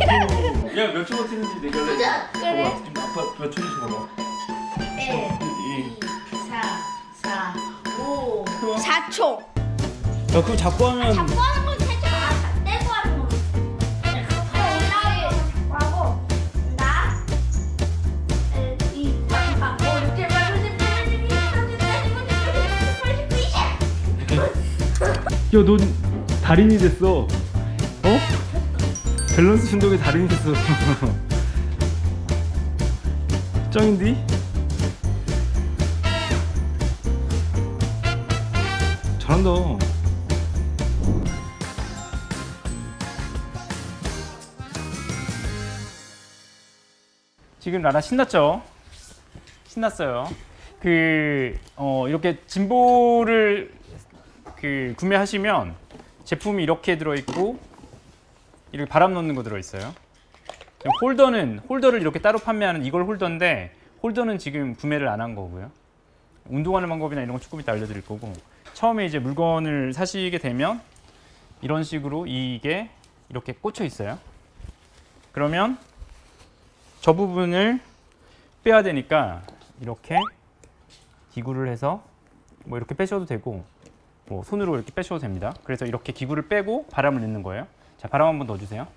야몇 초 버티는지 내가 그래. 봐봐. 지금 아빠 몇 초인지 봐봐 1, 2, 4, 4, 5, 그거. 4초. 야 그거 자꾸 하면 잡고 하는 건 살짝 아, 떼고 하는 거. 올라오고 하고 나 1, 2, 3, 4, 5, 6, 7, 8, 9, 10, 11, 12, 13, 14, 15, 16, 17, 18, 19, 20. 야넌 달인이 됐어 어? 밸런스 운동의 달인이 됐어 짱인디? 잘한다 지금 라라 신났죠? 신났어요. 그, 어, 이렇게 진보를 그 구매하시면 제품이 이렇게 들어있고 이렇게 바람 넣는 거 들어있어요. 홀더는 홀더를 이렇게 따로 판매하는 이걸 홀더인데 홀더는 지금 구매를 안 한 거고요. 운동하는 방법이나 이런 거 조금 이따 알려드릴 거고 처음에 이제 물건을 사시게 되면 이런 식으로 이게 이렇게 꽂혀 있어요. 그러면 저 부분을 빼야 되니까 이렇게 기구를 해서 뭐 이렇게 빼셔도 되고 뭐 손으로 이렇게 빼셔도 됩니다. 그래서 이렇게 기구를 빼고 바람을 넣는 거예요. 자, 바람 한번 넣어주세요.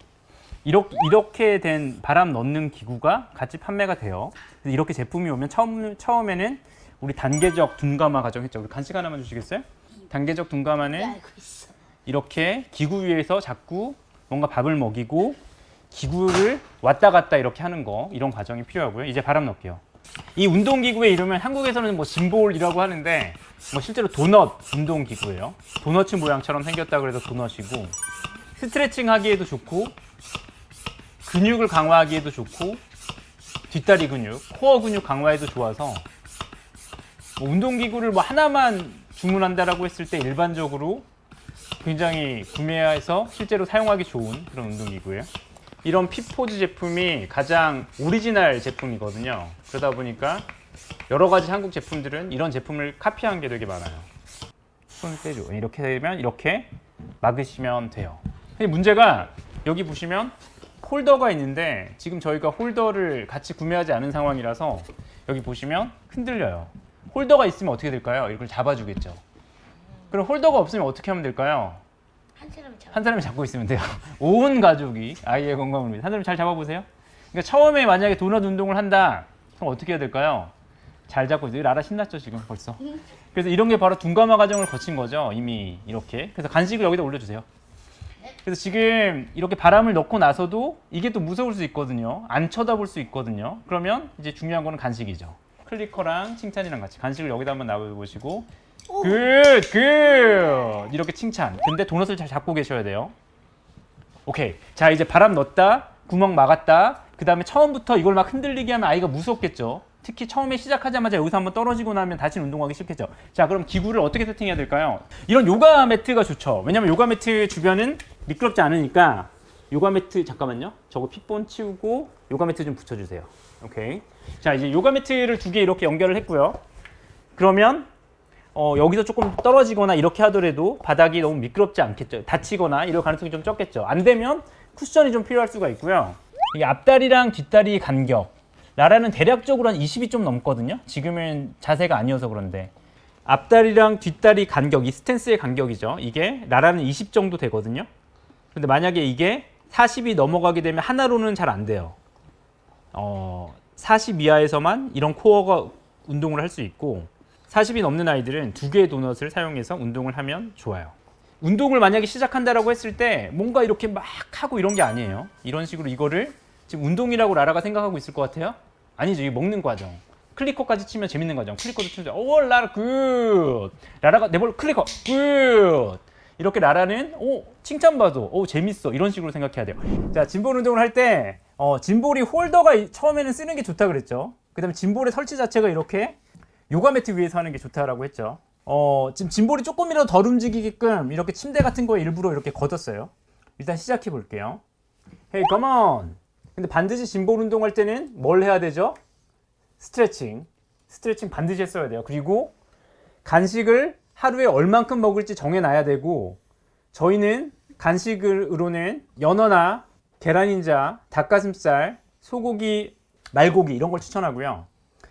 이렇게, 이렇게 된 바람 넣는 기구가 같이 판매가 돼요. 이렇게 제품이 오면 처음, 처음에는 우리 단계적 둔감화 과정했죠. 우리 간식 하나만 주시겠어요? 단계적 둔감화는 있어. 이렇게 기구 위에서 자꾸 뭔가 밥을 먹이고 기구를 왔다 갔다 이렇게 하는 거 이런 과정이 필요하고요. 이제 바람 넣을게요. 이 운동 기구의 이름은 한국에서는 뭐 짐볼이라고 하는데 뭐 실제로 도넛 운동 기구예요. 도넛 모양처럼 생겼다 그래서 도넛이고 스트레칭 하기에도 좋고 근육을 강화하기에도 좋고 뒷다리 근육, 코어 근육 강화에도 좋아서 뭐 운동 기구를 뭐 하나만 주문한다라고 했을 때 일반적으로 굉장히 구매해서 실제로 사용하기 좋은 그런 운동기구예요. 이런 피포즈 제품이 가장 오리지널 제품이거든요. 그러다 보니까 여러 가지 한국 제품들은 이런 제품을 카피한 게 되게 많아요. 손을 떼줘. 이렇게 되면 이렇게 막으시면 돼요. 문제가 여기 보시면 홀더가 있는데 지금 저희가 홀더를 같이 구매하지 않은 상황이라서 여기 보시면 흔들려요. 홀더가 있으면 어떻게 될까요? 이걸 잡아주겠죠. 그럼 홀더가 없으면 어떻게 하면 될까요? 한 사람이 잡아. 한 사람이 잡고 있으면 돼요. 온 가족이 아이의 건강을 위해 한 사람이 잘 잡아보세요. 그러니까 처음에 만약에 도넛 운동을 한다, 그럼 어떻게 해야 될까요? 잘 잡고 있어요. 라라 신났죠 지금 벌써. 그래서 이런 게 바로 둔감화 과정을 거친 거죠. 이미 이렇게. 그래서 간식을 여기다 올려주세요. 그래서 지금 이렇게 바람을 넣고 나서도 이게 또 무서울 수 있거든요. 안 쳐다볼 수 있거든요. 그러면 이제 중요한 거는 간식이죠. 클리커랑 칭찬이랑 같이 간식을 여기다 한번 놔보시고 굿! 굿! 이렇게 칭찬. 근데 도넛을 잘 잡고 계셔야 돼요. 오케이. 자, 이제 바람 넣었다. 구멍 막았다. 그 다음에 처음부터 이걸 막 흔들리게 하면 아이가 무섭겠죠. 특히 처음에 시작하자마자 여기서 한번 떨어지고 나면 다시는 운동하기 싫겠죠. 자, 그럼 기구를 어떻게 세팅해야 될까요? 이런 요가 매트가 좋죠. 왜냐면 요가 매트 주변은 미끄럽지 않으니까 요가 매트 잠깐만요. 저거 핏본 치우고 요가 매트 좀 붙여주세요. 오케이. 자, 이제 요가 매트를 두 개 이렇게 연결을 했고요. 그러면 어, 여기서 조금 떨어지거나 이렇게 하더라도 바닥이 너무 미끄럽지 않겠죠. 다치거나 이럴 가능성이 좀 적겠죠. 안 되면 쿠션이 좀 필요할 수가 있고요. 이 앞다리랑 뒷다리 간격. 라라는 대략적으로 한 20이 좀 넘거든요. 지금은 자세가 아니어서 그런데. 앞다리랑 뒷다리 간격, 이 스탠스의 간격이죠. 이게 라라는 20 정도 되거든요. 근데 만약에 이게 40이 넘어가게 되면 하나로는 잘 안 돼요. 어, 40 이하에서만 이런 코어가 운동을 할 수 있고 40이 넘는 아이들은 두 개의 도넛을 사용해서 운동을 하면 좋아요. 운동을 만약에 시작한다라고 했을 때 뭔가 이렇게 막 하고 이런 게 아니에요. 이런 식으로 이거를 지금 운동이라고 라라가 생각하고 있을 것 같아요? 아니죠. 이게 먹는 과정. 클리커까지 치면 재밌는 과정. 클리커도 치면 오 라라 굿. 라라가 내볼 클리커 굿. 이렇게 라라는 오 칭찬받아. 오 재밌어. 이런 식으로 생각해야 돼요. 자 짐볼 운동을 할때 어, 짐볼이 홀더가 이- 처음에는 쓰는 게 좋다 그랬죠. 그다음에 짐볼의 설치 자체가 이렇게 요가 매트 위에서 하는 게 좋다라고 했죠. 어, 지금 짐볼이 조금이라도 덜 움직이게끔 이렇게 침대 같은 거에 일부러 이렇게 걷었어요. 일단 시작해 볼게요. Hey, come on. 근데 반드시 짐볼 운동할 때는 뭘 해야 되죠? 스트레칭. 스트레칭 반드시 했어야 돼요. 그리고 간식을 하루에 얼만큼 먹을지 정해놔야 되고 저희는 간식으로는 연어나 계란 흰자, 닭가슴살, 소고기, 말고기 이런 걸 추천하고요.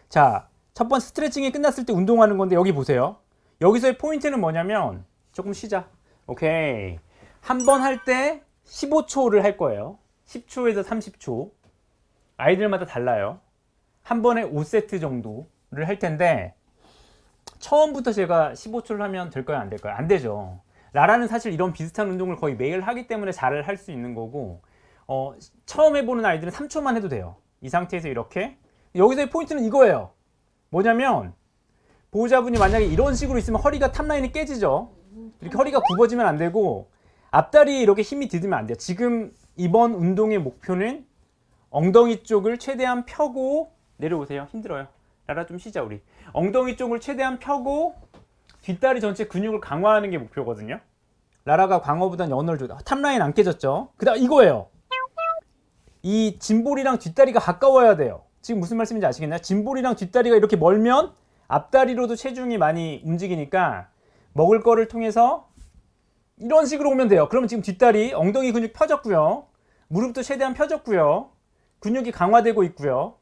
자, 첫 번째 스트레칭이 끝났을 때 운동하는 건데 여기 보세요. 여기서의 포인트는 뭐냐면 조금 쉬자. 오케이. 한 번 할 때 15초를 할 거예요. 10초에서 30초. 아이들마다 달라요. 한 번에 5세트 정도를 할 텐데 처음부터 제가 15초를 하면 될까요? 안 될까요? 안 되죠. 라라는 사실 이런 비슷한 운동을 거의 매일 하기 때문에 잘 할 수 있는 거고 어, 처음 해보는 아이들은 3초만 해도 돼요. 이 상태에서 이렇게 여기서의 포인트는 이거예요. 뭐냐면 보호자분이 만약에 이런 식으로 있으면 허리가 탑라인이 깨지죠. 이렇게 허리가 굽어지면 안 되고 앞다리에 이렇게 힘이 들으면 안 돼요. 지금 이번 운동의 목표는 엉덩이 쪽을 최대한 펴고 내려오세요. 힘들어요. 라라 좀 쉬자 우리. 엉덩이 쪽을 최대한 펴고 뒷다리 전체 근육을 강화하는 게 목표거든요. 라라가 광어보단 연어를 줘. 탑라인 안 깨졌죠? 그다음 이거예요. 이 짐볼이랑 뒷다리가 가까워야 돼요. 지금 무슨 말씀인지 아시겠나요? 짐볼이랑 뒷다리가 이렇게 멀면 앞다리로도 체중이 많이 움직이니까 먹을 거를 통해서 이런 식으로 오면 돼요. 그러면 지금 뒷다리 엉덩이 근육 펴졌고요. 무릎도 최대한 펴졌고요. 근육이 강화되고 있고요.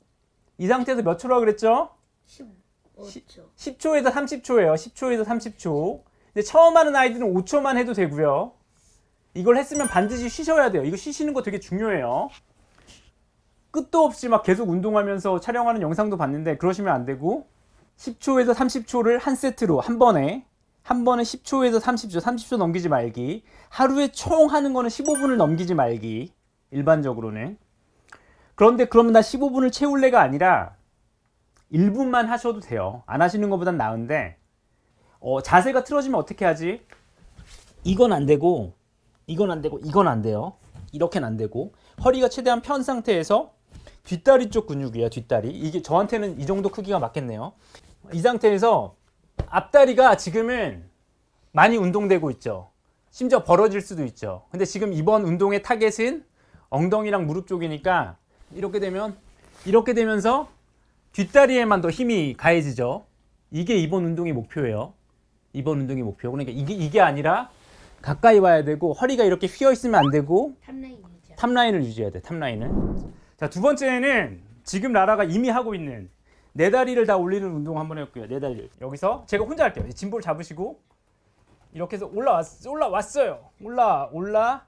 이 상태에서 몇 초라고 그랬죠? 15초. 10초에서 30초예요. 10초에서 30초. 근데 처음 하는 아이들은 5초만 해도 되고요. 이걸 했으면 반드시 쉬셔야 돼요. 이거 쉬시는 거 되게 중요해요. 끝도 없이 막 계속 운동하면서 촬영하는 영상도 봤는데 그러시면 안 되고 10초에서 30초를 한 세트로 한 번에 한 번에 10초에서 30초, 30초 넘기지 말기. 하루에 총 하는 거는 15분을 넘기지 말기. 일반적으로는. 그런데 그러면 나 15분을 채울래가 아니라 1분만 하셔도 돼요. 안 하시는 것보단 나은데 어, 자세가 틀어지면 어떻게 하지? 이건 안 되고 이건 안 되고 이건 안 돼요. 이렇게는 안 되고 허리가 최대한 편 상태에서 뒷다리 쪽 근육이에요. 뒷다리 이게 저한테는 이 정도 크기가 맞겠네요. 이 상태에서 앞다리가 지금은 많이 운동되고 있죠. 심지어 벌어질 수도 있죠. 근데 지금 이번 운동의 타겟은 엉덩이랑 무릎 쪽이니까 이렇게 되면 이렇게 되면서 뒷다리에만 더 힘이 가해지죠. 이게 이번 운동의 목표예요. 이번 운동의 목표. 그러니까 이게 이게 아니라 가까이 와야 되고 허리가 이렇게 휘어 있으면 안 되고 탑라인 유지. 탑라인을 유지해야 돼. 탑라인을. 자, 두 번째는 지금 라라가 이미 하고 있는 네 다리를 다 올리는 운동 한번 해볼게요. 네 다리를. 여기서 제가 혼자 할게요. 이 짐볼 잡으시고 이렇게 해서 올라왔 올라왔어요. 올라 올라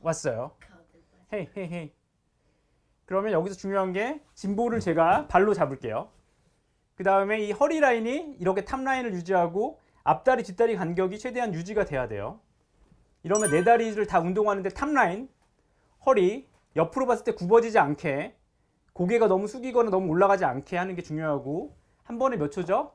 왔어요. 헤이 헤이. 그러면 여기서 중요한 게 짐볼을 제가 발로 잡을게요. 그 다음에 이 허리 라인이 이렇게 탑 라인을 유지하고 앞다리 뒷다리 간격이 최대한 유지가 돼야 돼요. 이러면 네 다리를 다 운동하는데 탑 라인, 허리 옆으로 봤을 때 굽어지지 않게 고개가 너무 숙이거나 너무 올라가지 않게 하는 게 중요하고 한 번에 몇 초죠?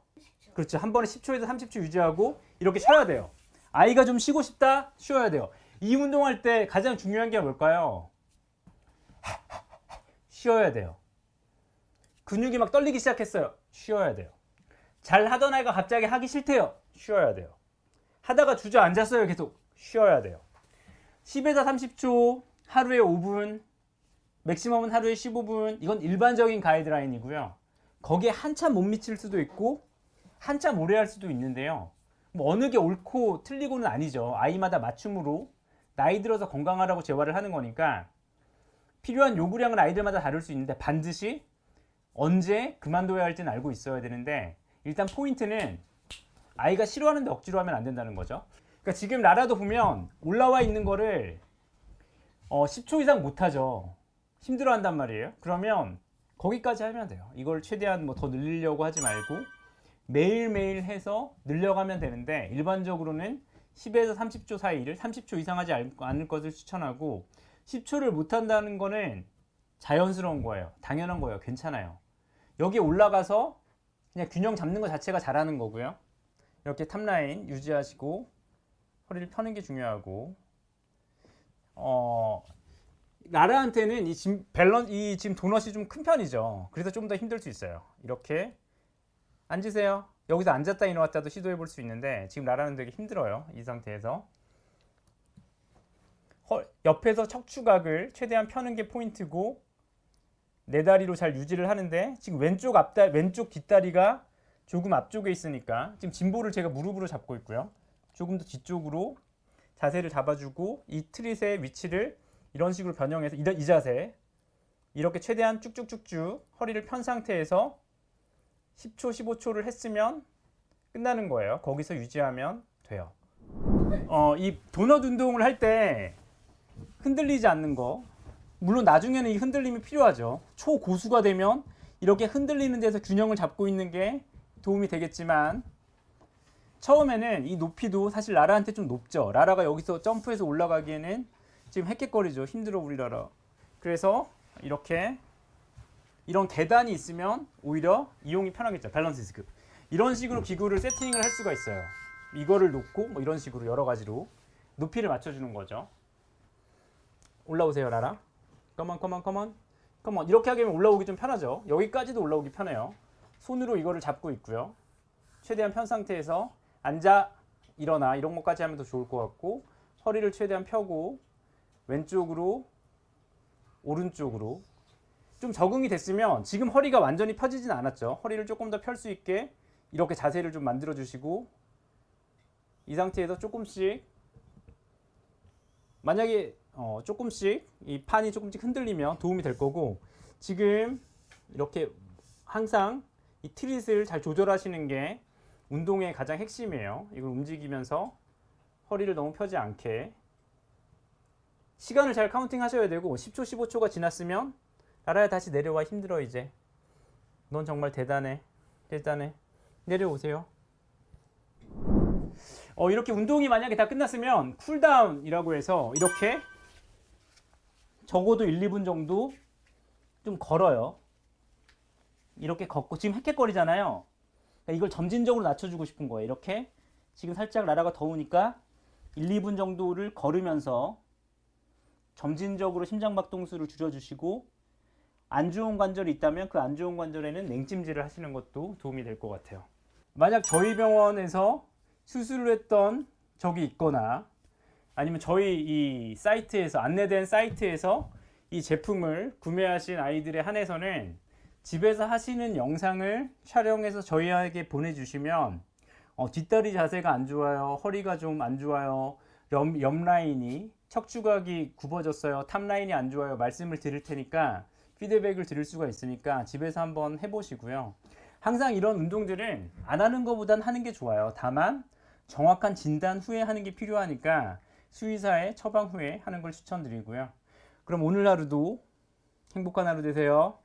그렇죠. 한 번에 10초에서 30초 유지하고 이렇게 쉬어야 돼요. 아이가 좀 쉬고 싶다? 쉬어야 돼요. 이 운동할 때 가장 중요한 게 뭘까요? 쉬어야 돼요. 근육이 막 떨리기 시작했어요. 쉬어야 돼요. 잘 하던 아이가 갑자기 하기 싫대요. 쉬어야 돼요. 하다가 주저앉았어요. 계속 쉬어야 돼요. 10에서 30초, 하루에 5분, 맥시멈은 하루에 15분. 이건 일반적인 가이드라인이고요. 거기에 한참 못 미칠 수도 있고 한참 오래 할 수도 있는데요. 뭐 어느 게 옳고 틀리고는 아니죠. 아이마다 맞춤으로 나이 들어서 건강하라고 재활을 하는 거니까 필요한 요구량은 아이들마다 다를 수 있는데 반드시 언제 그만둬야 할지는 알고 있어야 되는데 일단 포인트는 아이가 싫어하는데 억지로 하면 안 된다는 거죠. 그러니까 지금 라라도 보면 올라와 있는 거를 어, 10초 이상 못 하죠. 힘들어 한단 말이에요. 그러면 거기까지 하면 돼요. 이걸 최대한 뭐 더 늘리려고 하지 말고 매일매일 해서 늘려가면 되는데 일반적으로는 10에서 30초 사이를 30초 이상 하지 않- 않을 것을 추천하고 10초를 못 한다는 거는 자연스러운 거예요. 당연한 거예요. 괜찮아요. 여기 올라가서 그냥 균형 잡는 것 자체가 잘하는 거고요. 이렇게 탑라인 유지하시고 허리를 펴는 게 중요하고 어 라라한테는 이 지금 밸런 이 지금 도넛이 좀 큰 편이죠. 그래서 좀 더 힘들 수 있어요. 이렇게 앉으세요. 여기서 앉았다 일어났다도 시도해 볼 수 있는데 지금 라라는 되게 힘들어요. 이 상태에서 허- 옆에서 척추각을 최대한 펴는 게 포인트고 네 다리로 잘 유지를 하는데 지금 왼쪽 앞다 왼쪽 뒷다리가 조금 앞쪽에 있으니까 지금 짐볼을 제가 무릎으로 잡고 있고요. 조금 더 뒤쪽으로 자세를 잡아주고 이 트릿의 위치를 이런 식으로 변형해서 이, 이 자세 이렇게 최대한 쭉쭉쭉쭉 허리를 편 상태에서 10초, 15초를 했으면 끝나는 거예요. 거기서 유지하면 돼요. 어, 이 도넛 운동을 할 때 흔들리지 않는 거. 물론 나중에는 이 흔들림이 필요하죠. 초고수가 되면 이렇게 흔들리는 데서 균형을 잡고 있는 게 도움이 되겠지만 처음에는 이 높이도 사실 라라한테 좀 높죠. 라라가 여기서 점프해서 올라가기에는 지금 헥헥거리죠. 힘들어 우리 라라. 그래서 이렇게 이런 계단이 있으면 오히려 이용이 편하겠죠. 밸런스 디스크. 이런 식으로 기구를 세팅을 할 수가 있어요. 이거를 놓고 뭐 이런 식으로 여러 가지로 높이를 맞춰주는 거죠. 올라오세요, 라라. 컴온, 컴온, 컴온. 컴온. 이렇게 하게 되면 올라오기 좀 편하죠. 여기까지도 올라오기 편해요. 손으로 이거를 잡고 있고요. 최대한 편 상태에서 앉아, 일어나 이런 것까지 하면 더 좋을 것 같고 허리를 최대한 펴고 왼쪽으로 오른쪽으로 좀 적응이 됐으면 지금 허리가 완전히 펴지진 않았죠. 허리를 조금 더 펼 수 있게 이렇게 자세를 좀 만들어 주시고 이 상태에서 조금씩 만약에 어, 조금씩 이 판이 조금씩 흔들리면 도움이 될 거고 지금 이렇게 항상 이 트릿을 잘 조절하시는 게 운동의 가장 핵심이에요. 이걸 움직이면서 허리를 너무 펴지 않게 시간을 잘 카운팅 하셔야 되고 10초, 15초가 지났으면 나라야 다시 내려와 힘들어 이제. 넌 정말 대단해. 대단해. 내려오세요. 어, 이렇게 운동이 만약에 다 끝났으면 쿨다운이라고 해서 이렇게 적어도 1, 2분 정도 좀 걸어요. 이렇게 걷고 지금 헥헥거리잖아요. 그러니까 이걸 점진적으로 낮춰주고 싶은 거예요. 이렇게 지금 살짝 나라가 더우니까 1, 2분 정도를 걸으면서 점진적으로 심장박동수를 줄여주시고 안 좋은 관절이 있다면 그 안 좋은 관절에는 냉찜질을 하시는 것도 도움이 될 것 같아요. 만약 저희 병원에서 수술을 했던 적이 있거나 아니면 저희 이 사이트에서 안내된 사이트에서 이 제품을 구매하신 아이들에 한해서는 집에서 하시는 영상을 촬영해서 저희에게 보내주시면 어, 뒷다리 자세가 안 좋아요, 허리가 좀 안 좋아요, 옆, 옆 라인이 척추각이 굽어졌어요, 탑 라인이 안 좋아요 말씀을 드릴 테니까 피드백을 드릴 수가 있으니까 집에서 한번 해보시고요. 항상 이런 운동들은 안 하는 것보단 하는 게 좋아요. 다만 정확한 진단 후에 하는 게 필요하니까 수의사의 처방 후에 하는 걸 추천드리고요. 그럼 오늘 하루도 행복한 하루 되세요.